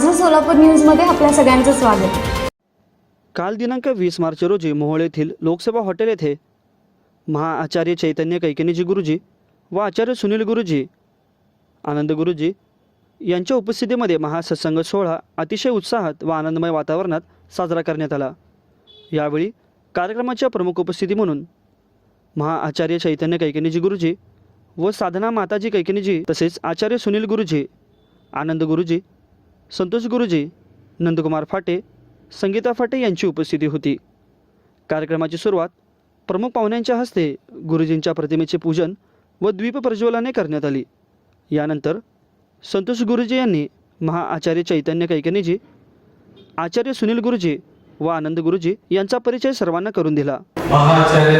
माझं सोलापूर न्यूजमध्ये आपल्या सगळ्यांचं स्वागत. काल दिनांक वीस मार्च रोजी मोहोळ येथील लोकसभा हॉटेल येथे महाआचार्य चैतन्य कैकेनीजी गुरुजी व आचार्य सुनील गुरुजी आनंद गुरुजी यांच्या उपस्थितीमध्ये महासत्संग सोहळा अतिशय उत्साहात व आनंदमय वातावरणात साजरा करण्यात आला. यावेळी कार्यक्रमाच्या प्रमुख उपस्थिती म्हणून महाआचार्य चैतन्य कैकेनीजी गुरुजी व साधना माताजी कैकेनीजी तसेच आचार्य सुनील गुरुजी आनंद गुरुजी संतोष गुरुजी नंदकुमार फाटे संगीता फाटे यांची उपस्थिती होती. कार्यक्रमाची सुरुवात प्रमुख पाहुण्यांच्या हस्ते गुरुजींच्या प्रतिमेचे पूजन व द्वीप प्रज्वलाने करण्यात आली. यानंतर संतोष गुरुजी यांनी महाआचार्य चैतन्य कैकनीजी आचार्य सुनील गुरुजी व आनंद गुरुजी यांचा परिचय सर्वांना करून दिला. महाआचार्य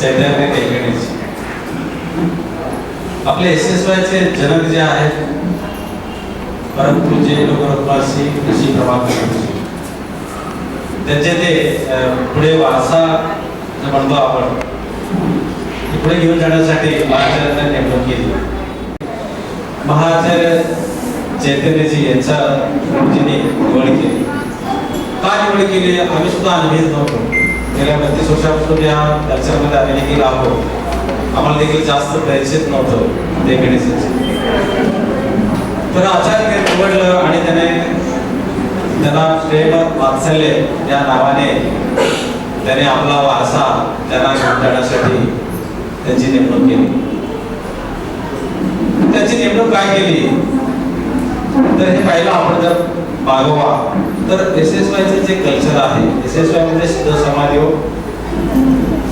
चैतन्य आपले एस एस वायचे जनक जे आहेत परंतु जे लोकरत्नासी ऋषी कृषी गुरुजी त्यांचे ते पुढे वारसा जे म्हणतो आपण पुढे घेऊन जाण्यासाठी महाआचार्यांना नेमणूक केली. महाआचार्य चैतन्यजी यांच्या गुरुजींनी निवड केली. का निवड केली? आम्ही सुद्धा अनुभवीत नव्हतो. गेल्या बत्तीस वर्षापासून या कल्चरमध्ये आम्ही देखील आहोत आम्हाला देखील जास्त परिचित नव्हतं. ते गणेशाचे तर अचानक निवडलं आणि त्याने त्याला प्रेम वात्सल्य या नावाने त्याने आपला वारसा त्यांना घेऊन जाण्यासाठी त्यांची नेमणूक केली. त्याची नेमणूक काय केली? तर हे पाहिलं आपण जर मागोवा तर एस एस वायचं जे कल्चर आहे एस एस वाय म्हणजे सिद्ध समाजयोग हो.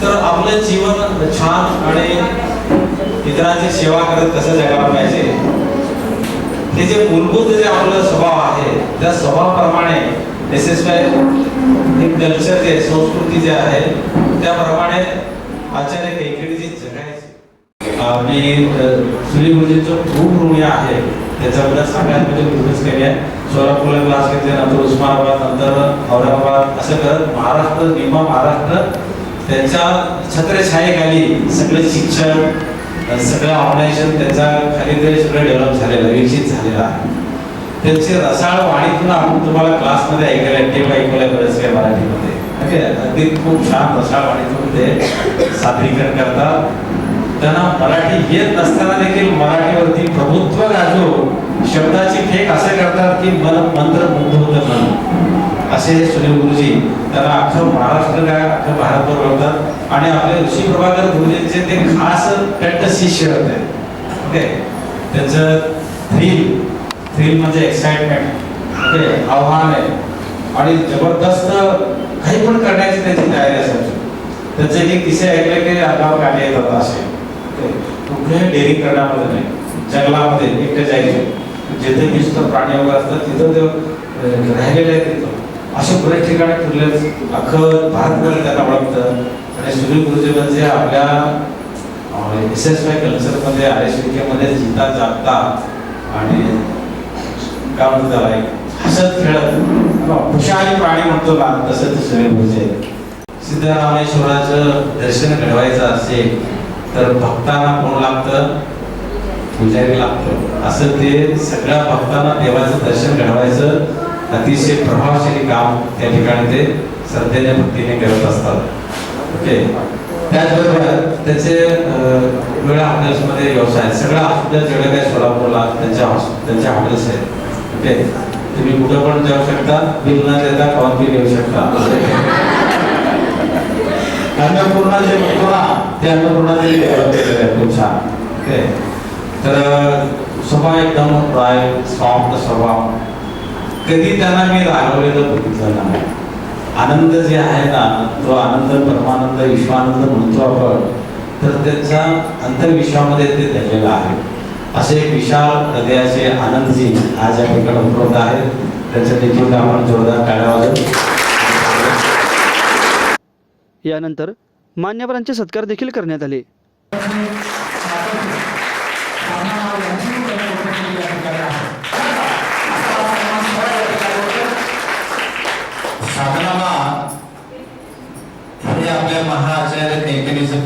तर आपलं जीवन छान आणि इतरांची सेवा करत कसं जगायला पाहिजे? हे जे मूलभूत जे आपलं स्वभाव आहे त्या स्वभावाप्रमाणे एस एस वाय कल्चर जे संस्कृती जे आहे त्याप्रमाणे आचार्य कैकेडीजी जी मी सुनील गुरुजींचं खूप ऋणी आहे. त्याचा मला सांगायला म्हणजे खूपच कमी आहे. सोलापूरला क्लास घेतले नंतर उस्मानाबाद नंतर औरंगाबाद असं करत महाराष्ट्र निम्मा महाराष्ट्र त्यांच्या छत्रछायेखाली सगळे शिक्षण सगळं ऑर्गनायझेशन त्याचा खाली ते सगळं डेव्हलप झालेलं आहे विकसित झालेलं आहे. त्यांची रसाळ वाणीतून आपण तुम्हाला क्लासमध्ये ऐकायला टेप ऐकवलंय बरेच काही मराठीमध्ये. ओके? अगदी खूप छान रसाळ वाणीतून ते सादरीकरण करतात. त्यांना मराठी येत नसताना देखील मराठीवरती प्रभुत्व गाजवून शब्दाची फेक असे करतात की मन मंत्र मुग्ध होतं मन असे सुनील गुरुजी त्यांना अख्खं महाराष्ट्र काय अख्खं भारतभर ओळखतात. आणि आपले ऋषी प्रभाकर गुरुजींचे ते खास कट्ट शिष्य होते. ओके? त्यांचं थ्रिल थ्रिल म्हणजे एक्साइटमेंट ओके? आव्हान आहे. आणि जबरदस्त काही पण करण्याची त्याची तयारी असायची त्याचे जे किस्से ऐकले की अंगावर काढले येतात असे. कुठल्याही डेअरिंग करण्यामध्ये नाही. जंगलामध्ये एकटे जायचे. जिथे नुसतं प्राणी वगैरे असतात तिथं ते राहिलेले आहेत तिथं. अशा बऱ्याच ठिकाणी फिरले अख्खं भारतभर त्यांना ओळखतं आणि सुनील गुरुजी म्हणजे आपल्या एस एस वाय कल्चरमध्ये आय एसमध्ये जिंता जागता आणि काय म्हणतो त्याला हसत खेळत खुशाली प्राणी म्हणतो ना तसं ते सुनील गुरुजी सिद्धरामेश्वराचं दर्शन घडवायचं असेल तर भक्तांना कोण लागतं? पुजारी लागतं. असं ते सगळ्या भक्तांना देवाचं दर्शन घडवायचं अतिशय प्रभावशाली काम त्या ठिकाणी ते श्रद्धेने भक्तीने करत असतात. ओके त्याचबरोबर त्याचे वेगळ्या हॉटेल्समध्ये व्यवसाय आहेत. सगळ्या हॉस्पिटल जेवढे काही सोलापूरला त्यांच्या त्यांच्या हॉटेल्स आहेत. ओके तुम्ही कुठं पण जाऊ शकता बिल न देता कॉल बिल येऊ शकता. अन्नपूर्णा जे म्हणतो ना ते अन्नपूर्णा ते केलेलं आहे खूप छान. ओके तर स्वभाव एकदम राय सॉफ्ट स्वभाव. कधी त्यांना मी रागवलेलं बघितलं नाही. आनंद जे आहे ना तो आनंद परमानंद विश्वानंद म्हणतो आपण तर त्यांचा अंतर्विश्वामध्ये ते धरलेलं आहे. असे विशाल हृदयाचे आनंदजी आज या ठिकाणी उपलब्ध आहेत. त्यांच्या देखील आपण जोरदार टाळ्या वाजवू यानंतर मान्यवरांचे सत्कार देखील करण्यात आले.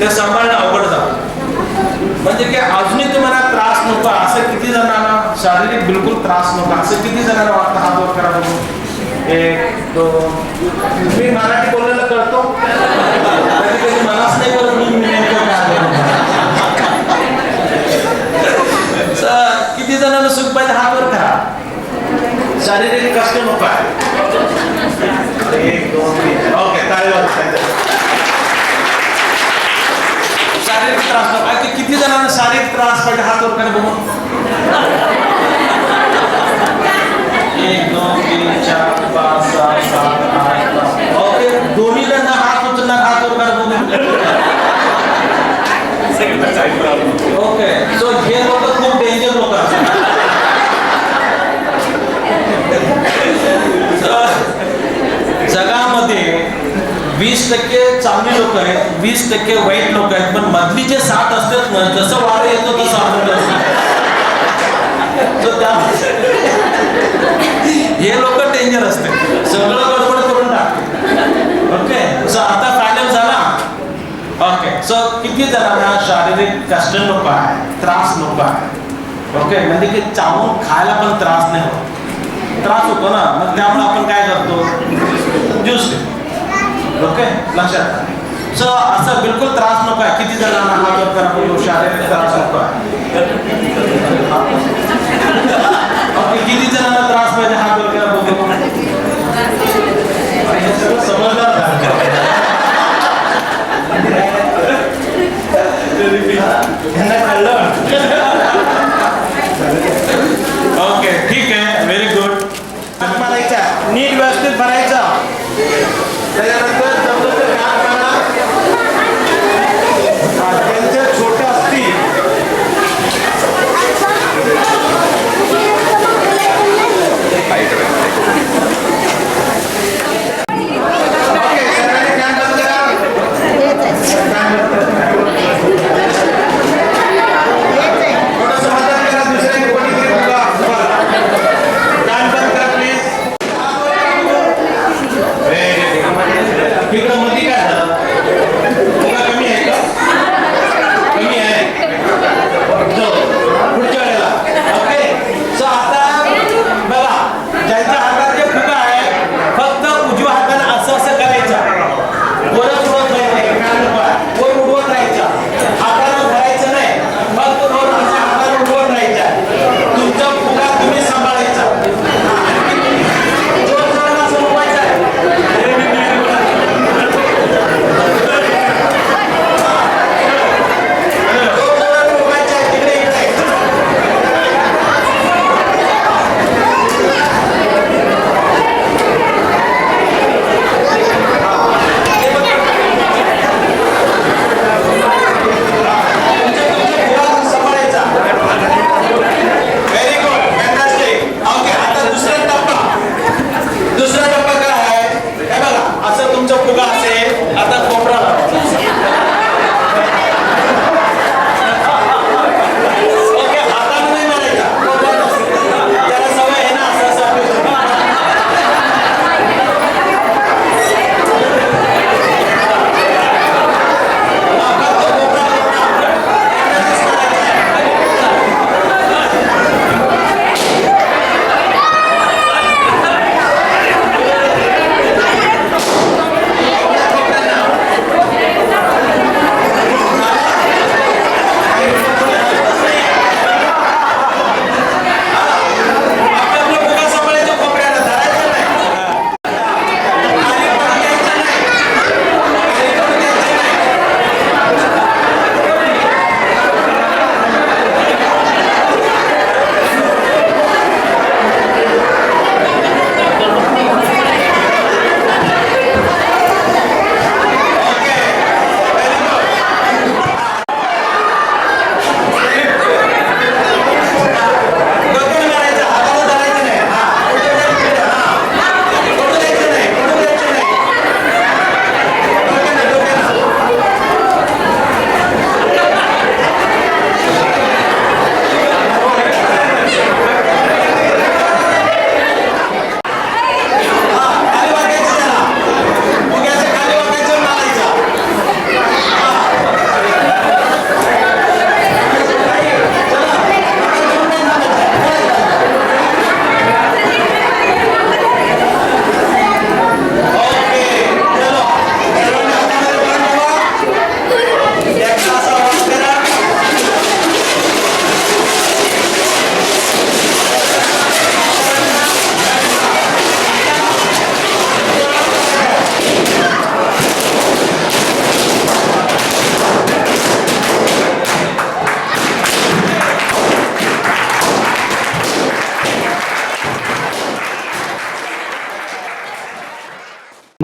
ते सांभाळणं अवघड जातं. म्हणजे की अजूनही तुम्हाला त्रास नको असं किती जणांना शारीरिक बिलकुल त्रास नको असं किती जणांना वाटतं हात वर करा बघू एक दोन. मी मराठी बोलायला करतो कधी कधी मलाच नाही कळत मी किती जणांना सुख पाहिजे हात वर करा. शारीरिक कष्ट नको आहे. एक दोन तीन. ओके काय शारीरिक त्रास नको. किती जणांना शारीरिक त्रास पाहिजे हात वर करा बघून? एक दोन तीन चार पाच सहा सात आठ ओके दोन्ही जण हात उचलणार हात वर करा बघून. ओके सो हे लोक खूप डेंजर लोक असतात. जगामध्ये वीस टक्के लोक आहेत वीस टक्के वाईट लोक आहेत पण मधली जे सात असतात ना जसं वारं येतो तसं आपलं हे लोक डेंजर असते सगळं गडबड करून टाकते ओके सो आता फायनल झाला? ओके सो किती जणांना शारीरिक कष्ट नको आहे त्रास नको आहे? ओके म्हणजे की चावून खायला पण त्रास नाही होत. त्रास होतो ना मग त्यामुळे आपण काय करतो? ज्यूस ओके लक्षात सो असं बिलकुल त्रास नको आहे. किती जणांना हा वर करा बघू, शारीरिक त्रास नको आहे. किती जणांना त्रास पाहिजे हा वर करा हे सगळं समजदार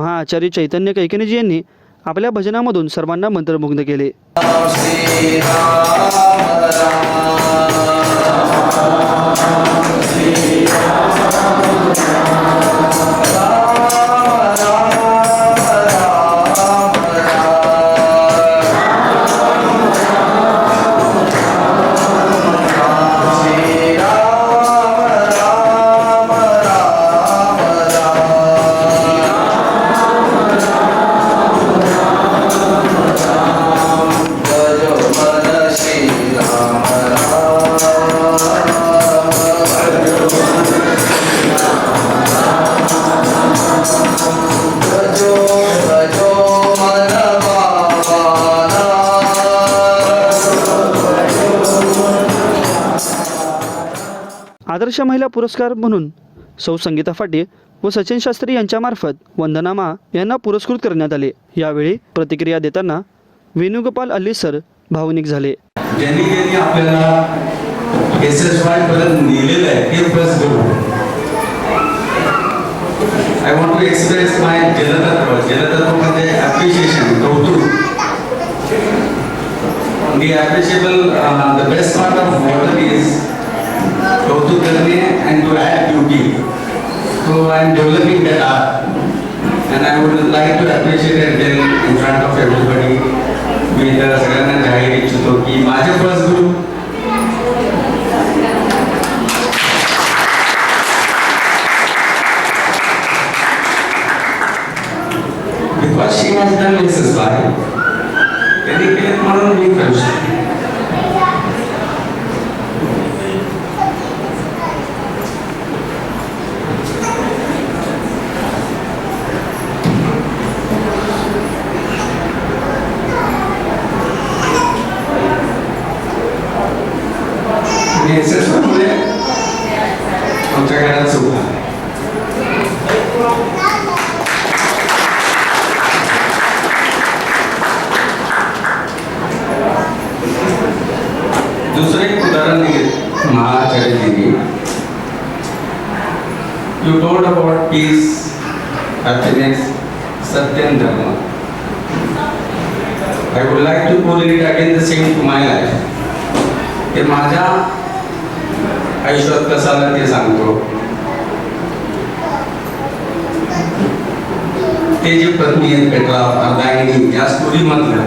महाआचार्य चैतन्य कैकेनीजी यांनी आपल्या भजनामधून सर्वांना मंत्रमुग्ध केले. आदर्श महिला पुरस्कार म्हणून सौ संगीता फाटे व सचिन शास्त्री यांच्यामार्फत वंदनामा यांना पुरस्कृत करण्यात आले. यावेळी प्रतिक्रिया देताना वेणुगोपाल अल्ली सर भावनिक झाले. ज्यांनी ज्यांनी आपल्याला एस एस वाय पर्यंत नेलेलं आहे ते प्लस करू I want to express my जलतत्व जलतत्व म्हणजे ॲप्रिशिएशन कौतुक uh, the appreciable the best part of water is कौतुक करणे and to add beauty so I am developing that art and I would like to appreciate and tell in front of everybody मी तर सगळ्यांना जाहीर इच्छितो की माझे first guru because she has done lessons by त्यांनी केले म्हणून मी करू शकतो आणि एस मुळे आमच्या घरात सुख आहे दुसरं एक उदाहरण घेत महाचार्यजींनी you told about peace happiness सत्य and धर्म। I would like to pull it again the same to my life ते माझ्या आयुष्यात कसं आलं ते सांगतो? ते जे पत्नी आहेत पेटला अर्धांगिनी या स्टोरीमधलं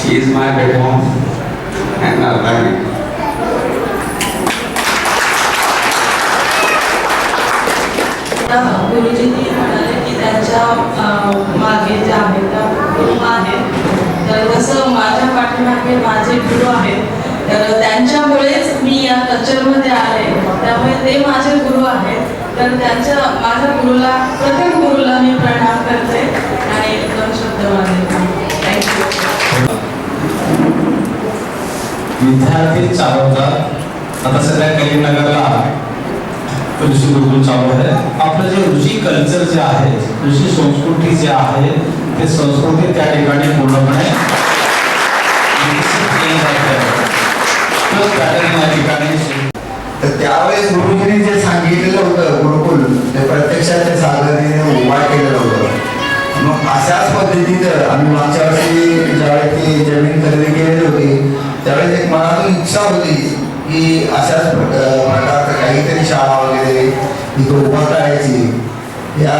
शी इज माय बेटा अँड अर्धांगिनी गुरुजींनी म्हणाले की त्यांच्या मागे जे आहेत त्या गुरु आहेत. तर तसं माझ्या पाठीमागे माझे गुरु आहेत. तर त्यांच्यामुळेच मी या कल्चरमध्ये आले. त्यामुळे ते माझे गुरु आहेत. तर त्यांच्या माझ्या गुरुला प्रत्येक गुरुला मी प्रणाम करते आणि एकदम शब्द माझे. विद्यार्थी चालवतात आता सध्या कलीनगरला ऋषी गुरुकुल चालू आहे. आपलं जे ऋषी कल्चर जे आहे ऋषी संस्कृती जे आहे ते संस्कृती त्या ठिकाणी पूर्णपणे विकसित केली जाते तर पॅटर्न या ठिकाणी तर त्यावेळेस गुरुजीने जे सांगितलेलं होतं गुरुकुल ते प्रत्यक्षात ते साधनेने उभा केलेलं होतं. मग अशाच पद्धतीनं आम्ही मागच्या वर्षी ज्यावेळेस ती जमीन खरेदी केलेली होती त्यावेळेस एक मनातून इच्छा होती की अशाच प्रकारचं काहीतरी शाळा वगैरे तिथं उभा करायची. या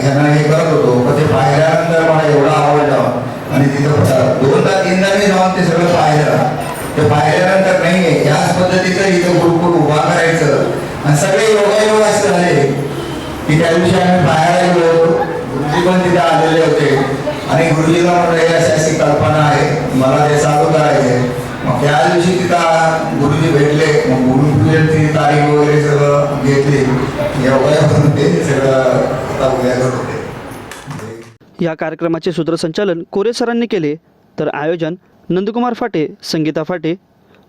ह्यांना हे करत होतो. पण ते पाहिल्यानंतर मला एवढा आवडलं. आणि तिथं दोनदा तीनदा मी जाऊन ते सगळं पाहिलं. ते पाहिल्यानंतर नाही याच पद्धतीचं इथं गुरुकुल उभा करायचं. आणि सगळे योगायोग असं झाले की त्या दिवशी आम्ही पाहायला गेलो गुरुजी पण तिथे आलेले होते. आणि गुरुजीला म्हटलं अशी अशी कल्पना आहे. मला ते चालू करायचे मग त्या दिवशी तिथं गुरुजी भेटले. मग गुरुपूजनची तारीख वगैरे सगळं घेतली. योगायोग ते सगळं आता उद्या होते या कार्यक्रमाचे सूत्रसंचालन कोरे सरांनी केले. तर आयोजन नंदकुमार फाटे संगीता फाटे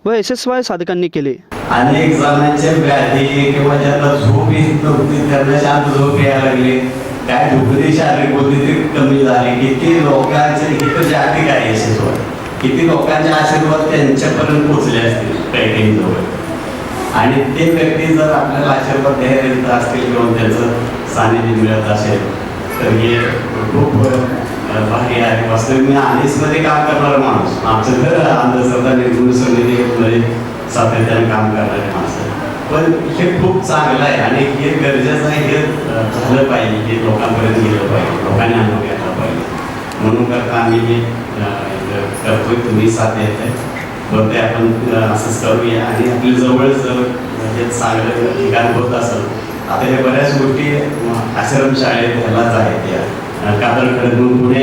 व एस एस वाय साधकांनी केले. अनेक जणांचे व्याधी किंवा ज्यांना झोप येत नव्हती त्यांना शांत झोप यायला लागली. काय झोपली शारीरिक होती ते कमी झाले. किती लोकांचे इथं जागतिक आहे यशस्वर किती लोकांचे आशीर्वाद त्यांच्यापर्यंत पोहोचले असतील? काही जवळ आणि ते व्यक्ती जर आपल्याला आशीर्वाद द्यायला असतील किंवा त्याचं सानिध्य मिळत असेल तर हे खूप अ, भारी आहे. वास्तविक मी आनिसमध्ये काम करणारा माणूस. आमचं घर अंधश्रद्धा निर्मूल समितीमध्ये सातत्याने काम करणारे माणसं पण हे खूप चांगलं आहे आणि हे गरजेचं आहे हे झालं पाहिजे हे लोकांपर्यंत गेलं पाहिजे लोकांनी अनुभव घेतला पाहिजे. म्हणून करता आम्ही हे करतोय तुम्ही साथ येत आहे. बरं ते आपण असंच करूया आणि आपल्या जवळ जर हे चांगलं ठिकाण होत असेल आता हे बऱ्याच गोष्टी आश्रम शाळेत ह्यालाच आहेत या कादर खडक पुढं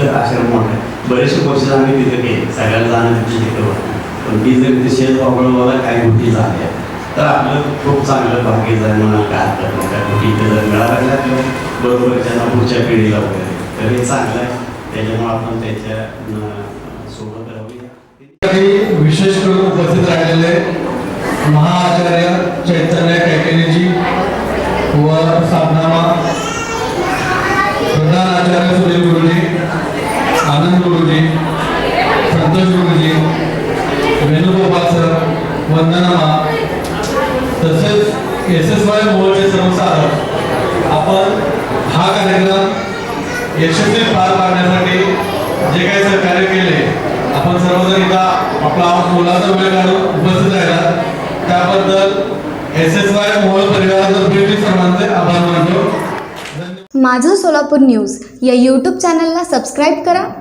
तिथं आश्रम मोठा आहे बरेचसे कोर्सेस आम्ही तिथे केले. सगळ्याला जाणं तिथे तिथं पण मी जर तिथे शेत वापरवाला काही गोष्टी झाल्या. तर आपलं खूप चांगलं भाग्य आहे म्हणा काय हरकत नाही त्या गोष्टी इथे जर मिळाल्या तर बरोबर त्यांना पुढच्या पिढीला वगैरे. तर हे चांगलं आहे. त्याच्यामुळे आपण त्याच्या सोबत राहूया. विशेष करून उपस्थित राहिलेले महाआचार्य चैतन्य कैकेलीजी व साधनामा प्रधान आचार्य सुनील गुरुजी. गुरुजी संतोष गुरुजी वेणुगोपाल सर वंदनामा तसेच एस एस वाय मोहचे सर्व आपण हा कार्यक्रम यशस्वी पार पाडण्यासाठी जे काही सहकार्य केले आपण सर्वजण एकदा आपला मुलाचा वेळ काढून उपस्थित राहिला. त्याबद्दल एस एस वाय मोहोळ परिवारातर्फे मी सर्वांचे आभार मानतो. माझं सोलापूर न्यूज या यूट्यूब चॅनलला सबस्क्राईब करा.